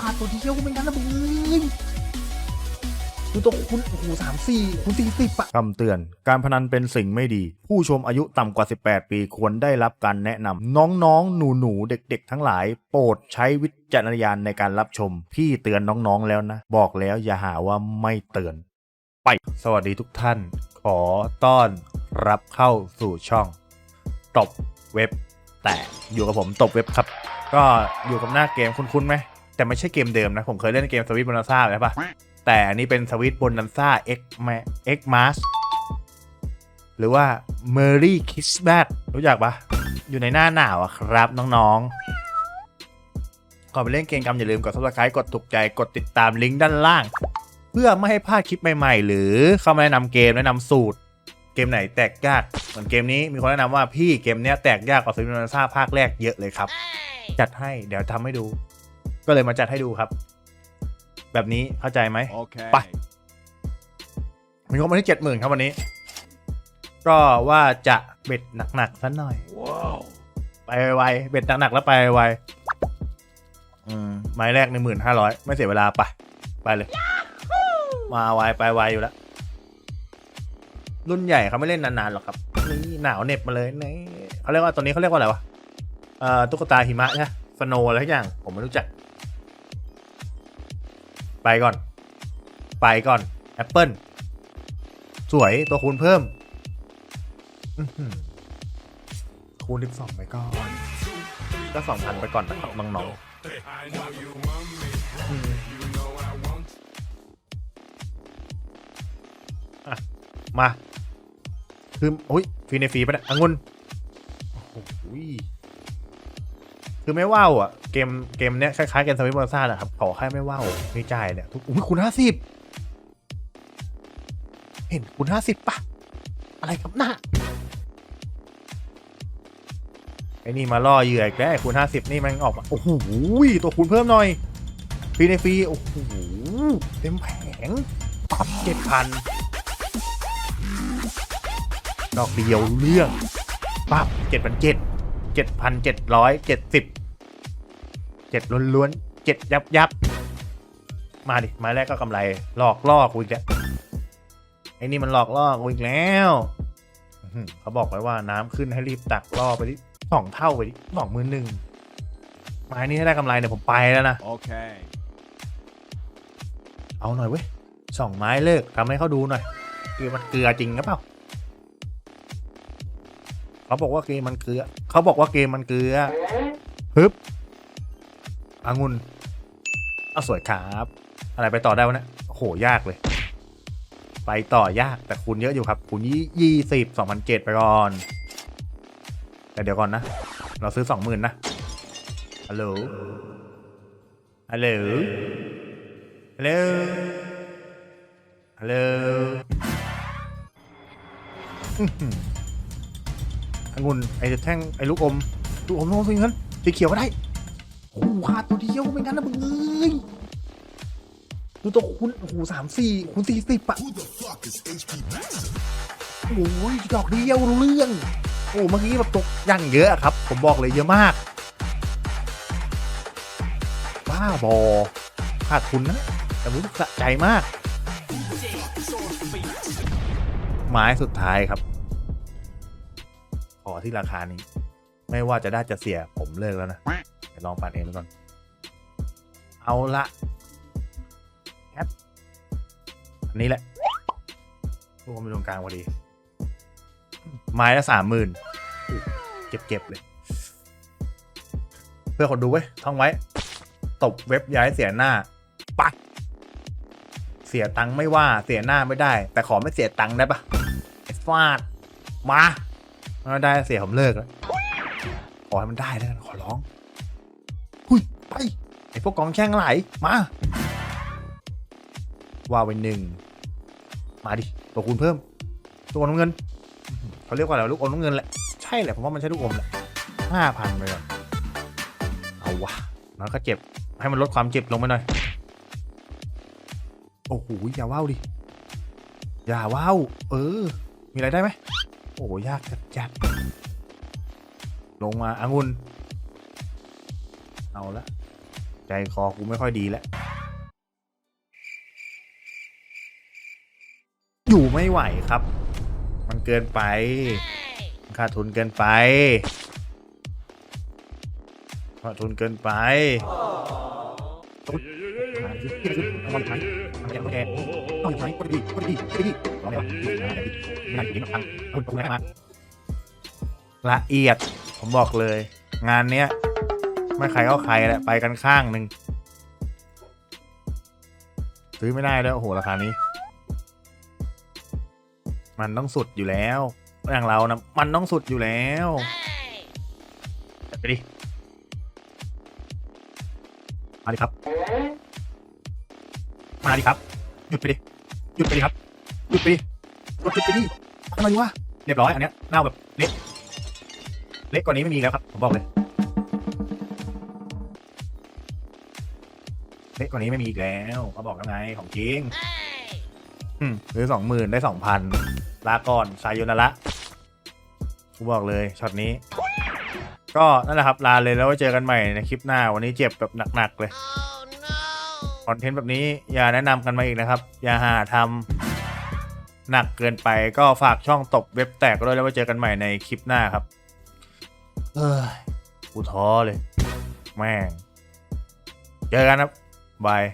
ขาดตัวเดียวไม่งั้นนะมึงเอ้ยดูตัวคุณโอ้โหสามสี่คุณสี่สิบอะคำเตือน การพนันเป็นสิ่งไม่ดี ผู้ชมอายุต่ำกว่า 18 ปีควรได้รับการแนะนำน้องๆ หนูๆ เด็กๆ ทั้งหลาย โปรดใช้วิจารณญาณในการรับชม พี่เตือนน้องๆแล้วนะ บอกแล้วอย่าหาว่าไม่เตือน ไป สวัสดีทุกท่าน ขอต้อนรับเข้าสู่ช่องตบเว็บ แต่อยู่กับผมตบเว็บครับ ก็อยู่กับหน้าเกมคุ้นๆไหม แต่ไม่ใช่เกมเดิมนะ ผมเคยเล่นเกมสวิตบอนาซ่าใช่ปะแต่อันนี้เป็นสวิตบอนาซ่า X X Mask หรือว่า Merry Christmas รู้จักปะอยู่ในหน้าหนาวอะครับน้องๆก่อนไปเล่นเกมกรรมอย่าลืมกด subscribe กดถูกใจกดติดตามลิงก์ด้านล่าง เพื่อไม่ให้พลาดคลิปใหม่ๆ หรือเข้ามาแนะนำเกมแนะนำสูตร เกมไหนแตกยากเหมือนเกมนี้มีคนแนะนำว่าพี่เกมเนี้ยแตกยากกว่าสวิตบอนาซ่าภาคแรกเยอะเลยครับ จัดให้เดี๋ยวทำให้ดู ก็เลยมาจัดให้ดูครับ แบบนี้เข้าใจไหม Okay. ไปมีงบมาที่เจ็ดหมื่นครับวันนี้ ก็ว่าจะเบ็ดหนักๆสักหน่อย Whoa. ไปไวๆเบ็ดหนักๆแล้วไปไวๆอืมไม้แรกหนึ่งหมื่นห้าร้อยไม่เสียเวลาไปไปเลย มาไวไปไวอยู่แล้วรุ่นใหญ่เขาไม่เล่นนานๆหรอกครับนี่หนาวเหน็บมาเลยนี่เขาเรียกว่าตัวนี้เขาเรียกว่าอะไรวะเอ่อตุ๊กตาหิมะใช่ไหมสโนอะไรทุกอย่างผมไม่รู้จัก ไปก่อน ไปก่อนแอปเปิลสวยตัวคูณเพิ่มคูณที่สองไปก่อน ก็สองพันไปก่อนนะครับน้องๆมอะมาคือโอ้ยฟรีในฟรีปะเนี่ยองุ่นโอ้โห คือไม่ว่าวอะเกมเกมเนี้ยคล้ายๆเกมสวิตบอลซ่าแหละครับขอแค่ไม่ว่าวไม่จ่ายเนี่ยทุกอุ้ยคูณห้าสิบเห็นคูณห้าสิบปะอะไรครับหน้าไอ้นี่มาล่อเหยื่ออีกแล้วคูณห้าสิบนี่มันออกมาโอ้โหตัวคูณเพิ่มหน่อยฟรีในฟรีโอ้โหเต็มแผงปับเจ็ดพันดอกเดียวเรื่องปั๊บเจ็ดพันเจ็ด เจ็ดพันเจ็ดร้อยเจ็ดสิบเจ็ดล้วนๆเจ็ดยับยับมาดิไม้แรกก็กำไรหลอกล่อกูอีกแล้วไอ้นี่มันหลอกล่อกูอีกแล้วอื้อหือเขาบอกไว้ว่าน้ำขึ้นให้รีบตักล่อไปดิสองเท่าไปดิสองมือหนึ่งไม้นี้ถ้าได้กำไรเนี่ยผมไปแล้วนะ Okay. เอาหน่อยเว้ยสองไม้เลิกทำให้เขาดูหน่อยคือมันเกลือจริงหรือเปล่า เขาบอกว่าเกมมันเกลือ เขาบอกว่าเกมมันเกลือฮึบอางุนเอาสวยครับ อะไรไปต่อได้วะเนี่ยโหยากเลย ไปต่อยากแต่คูณเยอะอยู่ครับคูณยี่ยี่สิบสองพันเจ็ดไปก่อน แต่เดี๋ยวก่อนนะ เราซื้อสองหมื่นนะฮัลโหลฮัลโหลฮัลโหลฮัลโหล อื้อหือองุ่นไอ้แท่งไอ้ลูกอมลูกอมน้องสิงั้นสีเขียวก็ได้โอ้โหขาดตัวเดียวไม่งั้นนะมึงเอ้ยดูตัวคุณโอ้โหสามสี่คุณสี่สิบอะโอ้ยดอกเดียวรู้เรื่อง โอ้เมื่อกี้แบบตกอย่างเยอะอะครับ ผมบอกเลยเยอะมากบ้าบอขาดทุนนะแต่รู้สึกสะใจมาก ไม้สุดท้ายครับ ขอที่ราคานี้ ไม่ว่าจะได้จะเสียผมเลิกแล้วนะลองปั่นเองดูก่อน เอาละแคปอันนี้แหละรวมไปตรงกลางพอดี ไม้ละสามหมื่นเก็บเก็บๆเลย เพื่อคนดูไว้ยท่องไว้ ตบเว็บย้ายเสียหน้า ปักเสียตังค์ไม่ว่าเสียหน้าไม่ได้ แต่ขอไม่เสียตังค์ได้ปะไอ้ฟาด มา ไม่ได้เสียผมเลิกแล้วขอให้มันได้แล้วกันขอร้องหุยไปไอพวกกองแช่งไหลมาว่าไว้หนึ่งมาดิตัวคูณเพิ่ม ตัวน้ำเงินเขาเรียกว่าอะไรลูกอมน้ำเงินแหละใช่แหละผมว่ามันใช่ลูกอมแหละห้าพันไปก่อนเอาวะแล้วก็เจ็บให้มันลดความเจ็บลงไปหน่อยโอ้โหอย่าว้าวดิอย่าว้าวเออ มีอะไรได้ไหม โอ้โหยากจัดจัดลงมาอางุนเอาละ ใจคอกูไม่ค่อยดีแล้ว อยู่ไม่ไหวครับ มันเกินไปขาดทุนเกินไปขาดทุนเกินไปต้องใช้ ต้องใช้ต้องใช้ก็ดีก็ดีก็ดีลองเลยไม่ได้กินทางคุณคุณให้มาละเอียดผมบอกเลย งานเนี้ย ไม่ใครก็ใครแหละไปกันข้างหนึ่งซื้อไม่ได้แล้วยโอ้โหราคานี้ มันต้องสุดอยู่แล้วอย่างเรานะมันต้องสุดอยู่แล้วไปดิมาดิครับ มาดิครับ หยุดไปดิ หยุดไปดิครับ หยุดไปดิหยุดไปดิทำไมวะ เรียบร้อยอันเนี้ยเน่าแบบเละเละกว่านี้ไม่มีแล้วครับ ผมบอกเลยเละกว่านี้ไม่มีอีกแล้วเขาบอกยังไงของจริงอืมซื้อสองหมื่นได้สองพันลาก่อนสายโยนาระกูบอกเลยช็อตนี้ ก็นั่นแหละครับลาเลยแล้วไว้เจอกันใหม่ในคลิปหน้าวันนี้เจ็บแบบหนักๆเลย คอนเทนต์แบบนี้อย่าแนะนำกันมาอีกนะครับ อย่าหาทำหนักเกินไปก็ฝากช่องตบเว็บแตกด้วยแล้วไว้เจอกันใหม่ในคลิปหน้าครับ เอ้ยกูท้อเลย แม่ง เจอกันครับบาย